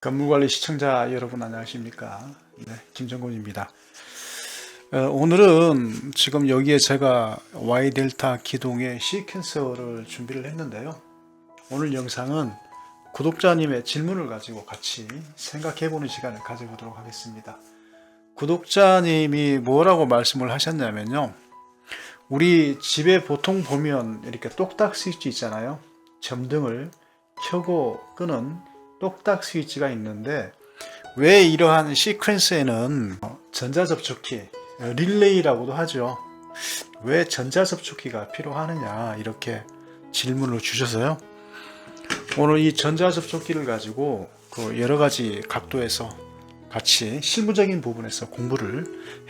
건물관리 시청자 여러분 안녕하십니까? 네, 김정곤입니다. 어, 오늘은 지금 여기에 제가 Y 델타 기동의 시퀀서를 준비를 했는데요. 오늘 영상은 구독자님의 질문을 가지고 같이 생각해 보는 시간을 가져보도록 하겠습니다. 구독자님이 뭐라고 말씀을 하셨냐면요. 우리 집에 보통 보면 이렇게 똑딱 스위치 있잖아요. 점등을 켜고 끄는 똑딱 스위치가 있는데 왜 이러한 시퀀스에는 전자접촉키 릴레이라고도 하죠. 왜 전자접촉키가 필요하느냐 이렇게 질문을 주셔서요. 오늘 이 전자접촉기를 가지고 그 여러 가지 각도에서 같이 실무적인 부분에서 공부를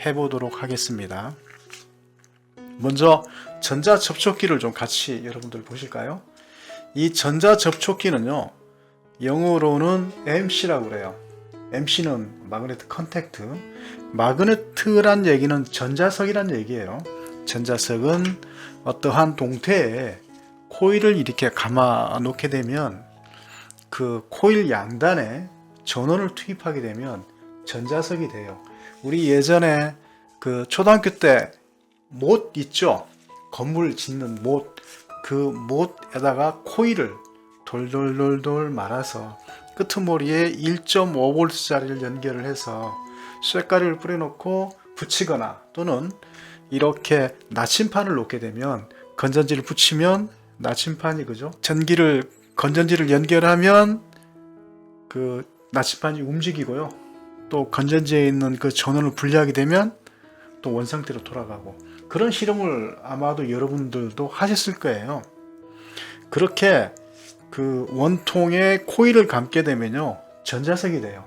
해보도록 하겠습니다. 먼저 전자접촉기를 좀 같이 여러분들 보실까요? 이 전자접촉기는요. 영어로는 MC라고 그래요. MC는 마그네트 컨택트. 마그네트란 얘기는 전자석이란 얘기예요. 전자석은 어떠한 동태에 코일을 이렇게 감아 놓게 되면 그 코일 양단에 전원을 투입하게 되면 전자석이 돼요. 우리 예전에 그 초등학교 때 못 있죠? 건물 짓는 못. 그 못에다가 코일을 돌돌돌돌 말아서 끄트머리에 1.5V짜리를 연결을 해서 쇳가리를 뿌려놓고 붙이거나 또는 이렇게 나침판을 놓게 되면 건전지를 붙이면 나침판이 그죠? 전기를 건전지를 연결하면 그 나침판이 움직이고요. 또 건전지에 있는 그 전원을 분리하게 되면 또 원상태로 돌아가고 그런 실험을 아마도 여러분들도 하셨을 거예요. 그렇게 그 원통에 코일을 감게 되면요 전자석이 돼요.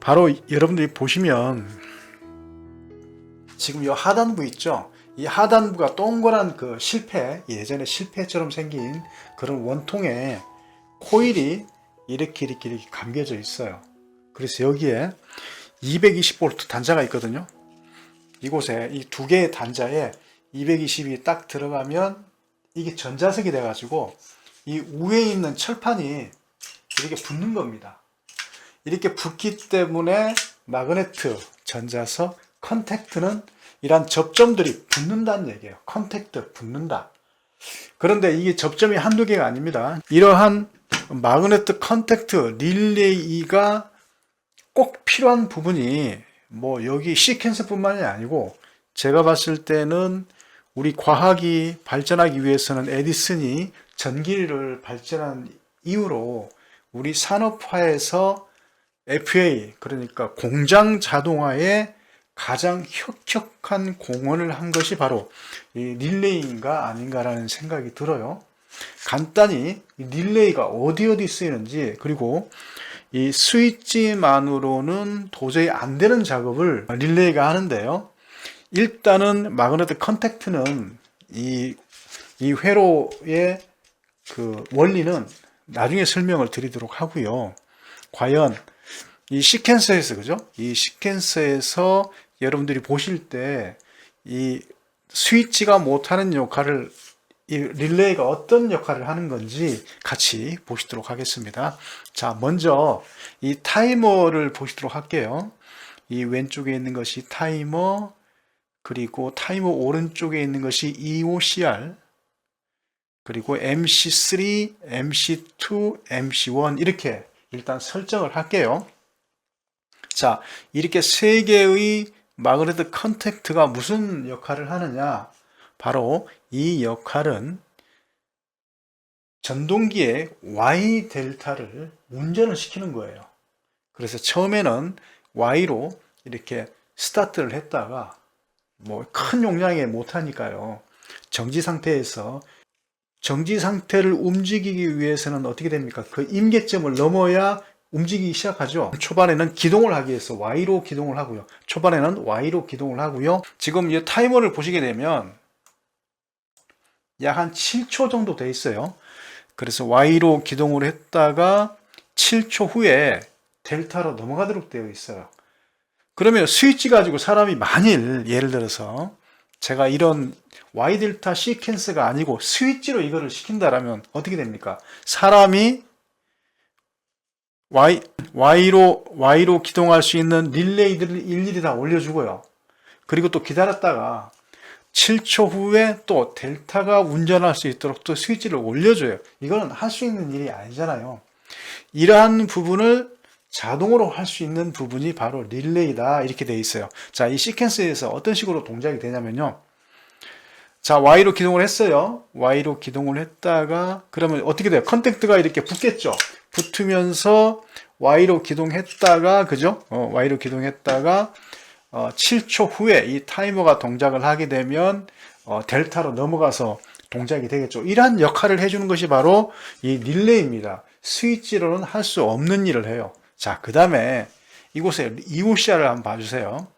바로 여러분들이 보시면 지금 이 하단부 있죠. 이 하단부가 동그란 그 실패 예전에 실패처럼 생긴 그런 원통에 코일이 이렇게 이렇게 이렇게 감겨져 있어요. 그래서 여기에 220V 단자가 있거든요. 이곳에 이 두 개의 단자에 220이 딱 들어가면 이게 전자석이 돼 가지고 이 위에 있는 철판이 이렇게 붙는 겁니다. 이렇게 붙기 때문에 마그네트, 전자석, 컨택트는 이런 접점들이 붙는다는 얘기예요. 컨택트, 붙는다. 그런데 이게 접점이 한두 개가 아닙니다. 이러한 마그네트 컨택트 릴레이가 꼭 필요한 부분이 뭐 여기 시퀀스뿐만이 아니고 제가 봤을 때는 우리 과학이 발전하기 위해서는 에디슨이 전기를 발전한 이후로 우리 산업화에서 FA 그러니까 공장 자동화에 가장 혁혁한 공헌을 한 것이 바로 이 릴레이인가 아닌가라는 생각이 들어요. 간단히 이 릴레이가 어디 어디 쓰이는지 그리고 이 스위치만으로는 도저히 안 되는 작업을 릴레이가 하는데요. 일단은 마그네트 컨택트는 이, 이 회로의 그 원리는 나중에 설명을 드리도록 하고요. 과연 이 시퀀서에서 그죠? 이 시퀀서에서 여러분들이 보실 때 이 스위치가 못하는 역할을 이 릴레이가 어떤 역할을 하는 건지 같이 보시도록 하겠습니다. 자, 먼저 이 타이머를 보시도록 할게요. 이 왼쪽에 있는 것이 타이머, 그리고 타이머 오른쪽에 있는 것이 EOCR, 그리고 MC3, MC2, MC1 이렇게 일단 설정을 할게요. 자, 이렇게 세 개의 마그네트 컨택트가 무슨 역할을 하느냐? 바로 이 역할은 전동기의 Y 델타를 운전을 시키는 거예요. 그래서 처음에는 Y로 이렇게 스타트를 했다가 뭐 큰 용량에 못하니까요. 정지 상태에서 정지 상태를 움직이기 위해서는 어떻게 됩니까? 그 임계점을 넘어야 움직이기 시작하죠. 초반에는 기동을 하기 위해서 Y로 기동을 하고요. 초반에는 Y로 기동을 하고요. 지금 이 타이머를 보시게 되면 약 한 7초 정도 돼 있어요. 그래서 Y로 기동을 했다가 7초 후에 델타로 넘어가도록 되어 있어요. 그러면 스위치 가지고 사람이 만일 예를 들어서 제가 이런 Y 델타 시퀀스가 아니고 스위치로 이거를 시킨다라면 어떻게 됩니까? 사람이 Y, Y로, Y로 기동할 수 있는 릴레이들을 일일이 다 올려주고요. 그리고 또 기다렸다가 7초 후에 또 델타가 운전할 수 있도록 또 스위치를 올려줘요. 이거는 할 수 있는 일이 아니잖아요. 이러한 부분을 자동으로 할 수 있는 부분이 바로 릴레이다. 이렇게 되어 있어요. 자, 이 시퀀스에서 어떤 식으로 동작이 되냐면요. 자, Y로 기동을 했어요. Y로 기동을 했다가, 그러면 어떻게 돼요? 컨택트가 이렇게 붙겠죠? 붙으면서 Y로 기동했다가, 그죠? 어, Y로 기동했다가, 어, 7초 후에 이 타이머가 동작을 하게 되면, 어, 델타로 넘어가서 동작이 되겠죠. 이러한 역할을 해주는 것이 바로 이 릴레이입니다. 스위치로는 할 수 없는 일을 해요. 자, 그 다음에 이곳에 EOCR을 한번 봐주세요.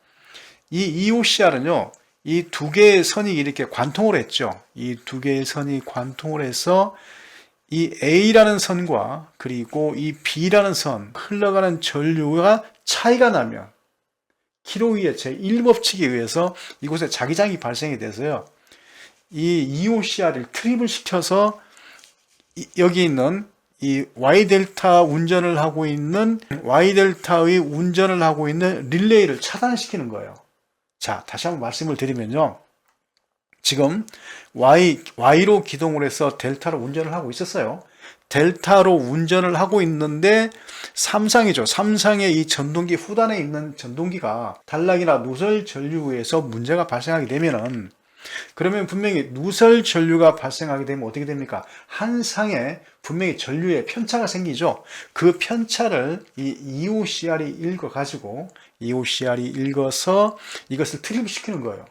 이 EOCR은요, 이 두 개의 선이 이렇게 관통을 했죠. 이 두 개의 선이 관통을 해서 이 A라는 선과 그리고 이 B라는 선 흘러가는 전류가 차이가 나면 키로위의 제1법칙에 의해서 이곳에 자기장이 발생이 돼서요. 이 EOCR을 트립을 시켜서 이- 여기 있는 이 Y 델타 운전을 하고 있는 Y 델타의 운전을 하고 있는 릴레이를 차단시키는 거예요. 자, 다시 한번 말씀을 드리면요. 지금 Y, Y로 기동을 해서 델타로 운전을 하고 있었어요. 델타로 운전을 하고 있는데 삼상이죠. 삼상의 이 전동기 후단에 있는 전동기가 단락이나 누설 전류에서 문제가 발생하게 되면은 그러면 분명히 누설 전류가 발생하게 되면 어떻게 됩니까? 한 상에 분명히 전류에 편차가 생기죠. 그 편차를 이 EOCR이 읽어 가지고 EOCR이 읽어서 이것을 트립시키는 거예요.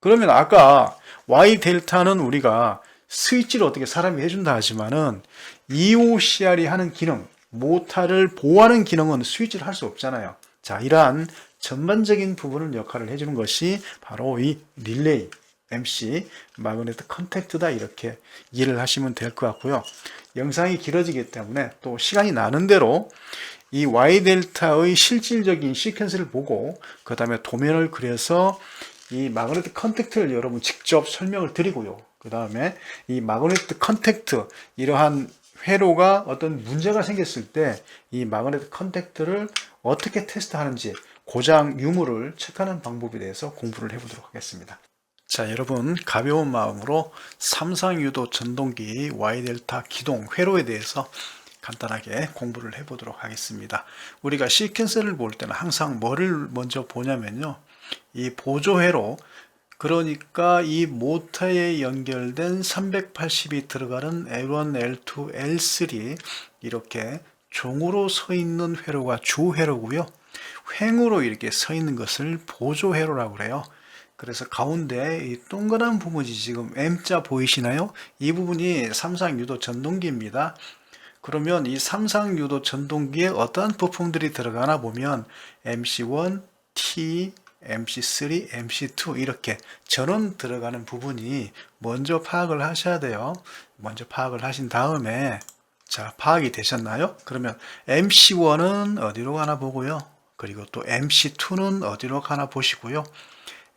그러면 아까 Y 델타는 우리가 스위치를 어떻게 사람이 해준다 하지만은 EOCR이 하는 기능, 모타를 보호하는 기능은 스위치를 할 수 없잖아요. 자, 이러한 전반적인 부분을 역할을 해주는 것이 바로 이 릴레이, MC, 마그네트 컨택트다 이렇게 이해를 하시면 될 것 같고요. 영상이 길어지기 때문에 또 시간이 나는 대로 이 Y 델타의 실질적인 시퀀스를 보고 그 다음에 도면을 그려서 이 마그네트 컨택트를 여러분 직접 설명을 드리고요. 그 다음에 이 마그네트 컨택트 이러한 회로가 어떤 문제가 생겼을 때 이 마그네트 컨택트를 어떻게 테스트하는지 고장 유무를 체크하는 방법에 대해서 공부를 해보도록 하겠습니다. 자, 여러분 가벼운 마음으로 삼상 유도 전동기 Y 델타 기동 회로에 대해서 간단하게 공부를 해보도록 하겠습니다. 우리가 시퀀스를 볼 때는 항상 뭐를 먼저 보냐면요. 이 보조 회로 그러니까 이 모터에 연결된 380이 들어가는 L1, L2, L3 이렇게 종으로 서 있는 회로가 주 회로고요. 횡으로 이렇게 서 있는 것을 보조 회로라고 그래요. 그래서 가운데 이 동그란 부분이 지금 M자 보이시나요? 이 부분이 삼상 유도 전동기입니다. 그러면 이 삼상 유도 전동기에 어떠한 부품들이 들어가나 보면 MC1, T, MC3, MC2 이렇게 전원 들어가는 부분이 먼저 파악을 하셔야 돼요. 먼저 파악을 하신 다음에 자 파악이 되셨나요? 그러면 MC1은 어디로 가나 보고요. 그리고 또 MC2는 어디로 가나 보시고요.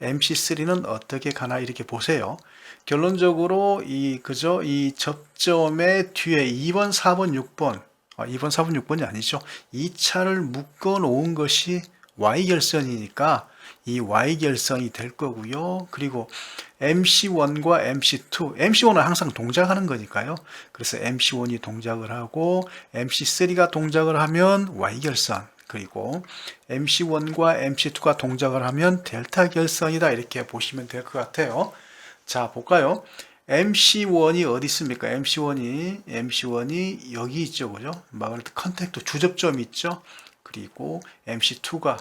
MC3는 어떻게 가나 이렇게 보세요. 결론적으로 이 그죠 이 접점의 뒤에 2번, 4번, 6번 아, 2번, 4번, 6번이 아니죠. 이 차를 묶어 놓은 것이 Y결선이니까 이 Y결선이 될 거고요. 그리고 MC1과 MC2, MC1은 항상 동작하는 거니까요. 그래서 MC1이 동작을 하고 MC3가 동작을 하면 Y결선, 그리고 MC1과 MC2가 동작을 하면 델타 결선이다 이렇게 보시면 될 것 같아요. 자 볼까요? MC1이 어디 있습니까? MC1이 MC1이 여기 있죠, 그죠? 마그네트 컨택트 주접점 있죠. 그리고 MC2가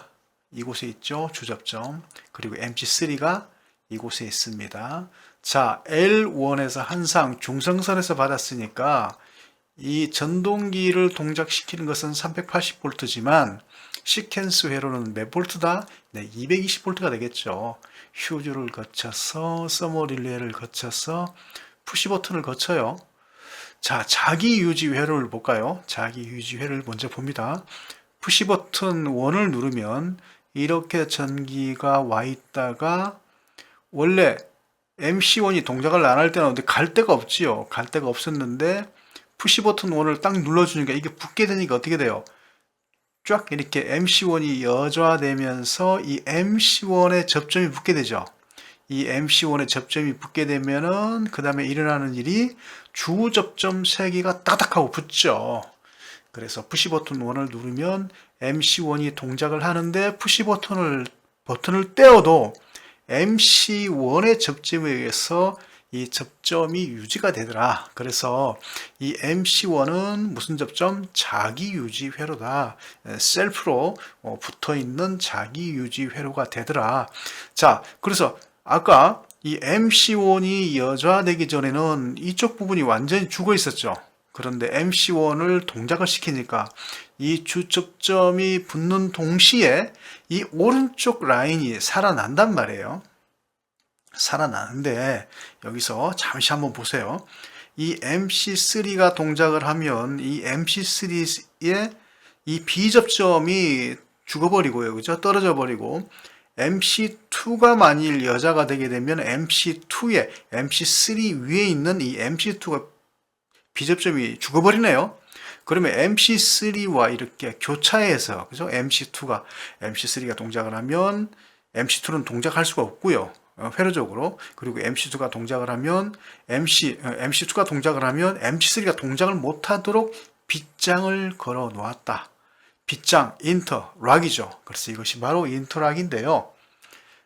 이곳에 있죠, 주접점. 그리고 MC3가 이곳에 있습니다. 자, L1에서 한 상 중성선에서 받았으니까 이 전동기를 동작시키는 것은 380V지만 시퀀스 회로는 몇 볼트다? 네, 220V가 되겠죠. 휴즈를 거쳐서 서머 릴레이를 거쳐서 푸시 버튼을 거쳐요. 자, 자기 유지 회로를 볼까요? 자기 유지 회로를 먼저 봅니다. 푸시 버튼 1을 누르면 이렇게 전기가 와 있다가 원래 MC1이 동작을 안 할 때는 갈 데가 없지요. 갈 데가 없었는데 푸시 버튼 1을 딱 눌러주니까 이게 붙게 되니까 어떻게 돼요? 쫙 이렇게 MC1이 여좌되면서 이 MC1에 접점이 붙게 되죠. 이 MC1에 접점이 붙게 되면은 그 다음에 일어나는 일이 주 접점 세 개가 따닥하고 붙죠. 그래서 푸시 버튼 1을 누르면 MC1이 동작을 하는데 푸시 버튼을 버튼을 떼어도 MC1의 접점에 의해서 이 접점이 유지가 되더라. 그래서 이 MC1은 무슨 접점? 자기 유지 회로다. 셀프로 어, 붙어 있는 자기 유지 회로가 되더라. 자, 그래서 아까 이 MC1이 여좌되기 전에는 이쪽 부분이 완전히 죽어 있었죠. 그런데 MC1을 동작을 시키니까 이 주접점이 붙는 동시에 이 오른쪽 라인이 살아난단 말이에요. 살아나는데 여기서 잠시 한번 보세요. 이 MC3가 동작을 하면 이 MC3의 이 비접점이 죽어버리고요. 그죠? 떨어져 버리고 MC2가 만일 여자가 되게 되면 MC2에 MC3 위에 있는 이 MC2가 비접점이 죽어버리네요. 그러면 MC3와 이렇게 교차해서 그죠? MC2가 MC3가 동작을 하면 MC2는 동작할 수가 없고요. 어, 회로적으로 그리고 MC2가 동작을 하면 MC 어, MC2가 동작을 하면 MC3가 동작을 못하도록 빗장을 걸어 놓았다. 빗장 인터 락이죠. 그래서 이것이 바로 인터 락인데요.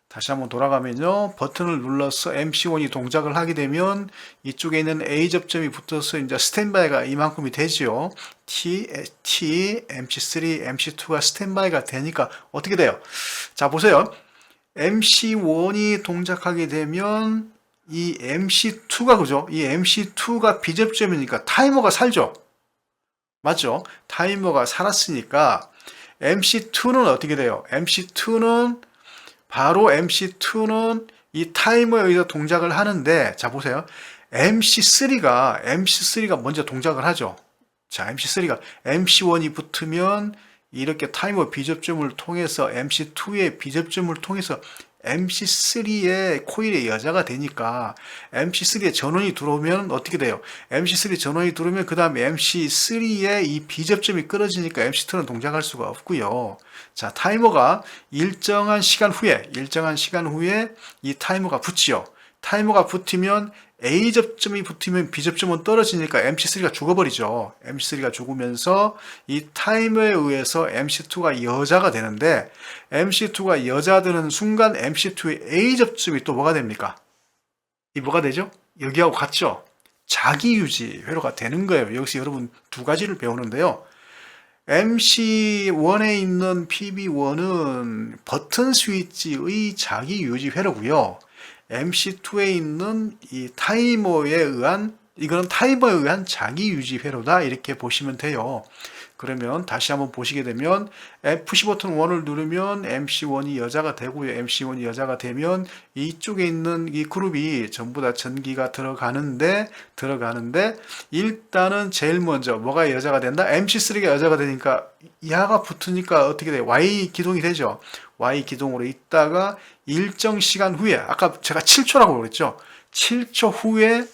다시 한번 돌아가면요. 버튼을 눌러서 MC1이 동작을 하게 되면 이쪽에 있는 A 접점이 붙어서 이제 스탠바이가 이만큼이 되지요. T, T, MC3, MC2가 스탠바이가 되니까 어떻게 돼요? 자, 보세요. MC1이 동작하게 되면 이 MC2가 그죠? 이 MC2가 비접점이니까 타이머가 살죠? 맞죠? 타이머가 살았으니까 MC2는 어떻게 돼요? MC2는 바로 MC2는 이 타이머에 의해서 동작을 하는데 자 보세요. MC3가 MC3가 먼저 동작을 하죠. 자, MC3가 MC1이 붙으면 이렇게 타이머 비접점을 통해서 MC2의 비접점을 통해서 MC3의 코일의 여자가 되니까 MC3의 전원이 들어오면 어떻게 돼요? MC3 전원이 들어오면 그 다음에 MC3의 이 비접점이 끊어지니까 MC2는 동작할 수가 없고요. 자, 타이머가 일정한 시간 후에, 일정한 시간 후에 이 타이머가 붙지요. 타이머가 붙으면 A 접점이 붙으면 B 접점은 떨어지니까 MC3가 죽어버리죠. MC3가 죽으면서 이 타이머에 의해서 MC2가 여자가 되는데 MC2가 여자 되는 순간 MC2의 A 접점이 또 뭐가 됩니까? 이 뭐가 되죠? 여기하고 같죠? 자기 유지 회로가 되는 거예요. 여기서 여러분 두 가지를 배우는데요. MC1에 있는 PB1은 버튼 스위치의 자기 유지 회로고요. MC2에 있는 이 타이머에 의한 이거는 타이머에 의한 자기 유지 회로다 이렇게 보시면 돼요. 그러면 다시 한번 보시게 되면 F10 버튼 1을 누르면 MC1이 여자가 되고요. MC1이 여자가 되면 이쪽에 있는 이 그룹이 전부 다 전기가 들어가는데 들어가는데 일단은 제일 먼저 뭐가 여자가 된다? MC3가 여자가 되니까 야가 붙으니까 어떻게 돼요? Y 기동이 되죠. Y 기동으로 있다가 일정 시간 후에 아까 제가 7초라고 그랬죠. 7초 후에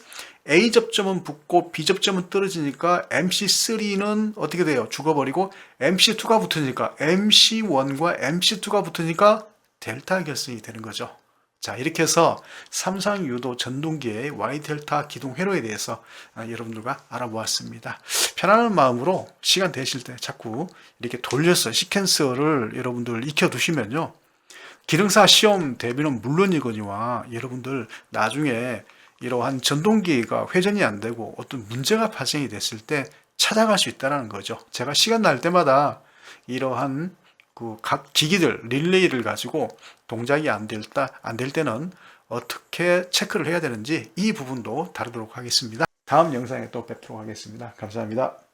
A 접점은 붙고 B 접점은 떨어지니까 MC3는 어떻게 돼요? 죽어버리고 MC2가 붙으니까 MC1과 MC2가 붙으니까 델타 결승이 되는 거죠. 자 이렇게 해서 삼상 유도 전동기의 Y 델타 기동 회로에 대해서 아, 여러분들과 알아보았습니다. 편안한 마음으로 시간 되실 때 자꾸 이렇게 돌려서 시퀀서를 여러분들 익혀 두시면요. 기능사 시험 대비는 물론이거니와 여러분들 나중에 이러한 전동기가 회전이 안 되고 어떤 문제가 발생이 됐을 때 찾아갈 수 있다는 거죠. 제가 시간 날 때마다 이러한 그 각 기기들 릴레이를 가지고 동작이 안 될 때, 안 될 때는 어떻게 체크를 해야 되는지 이 부분도 다루도록 하겠습니다. 다음 영상에 또 뵙도록 하겠습니다. 감사합니다.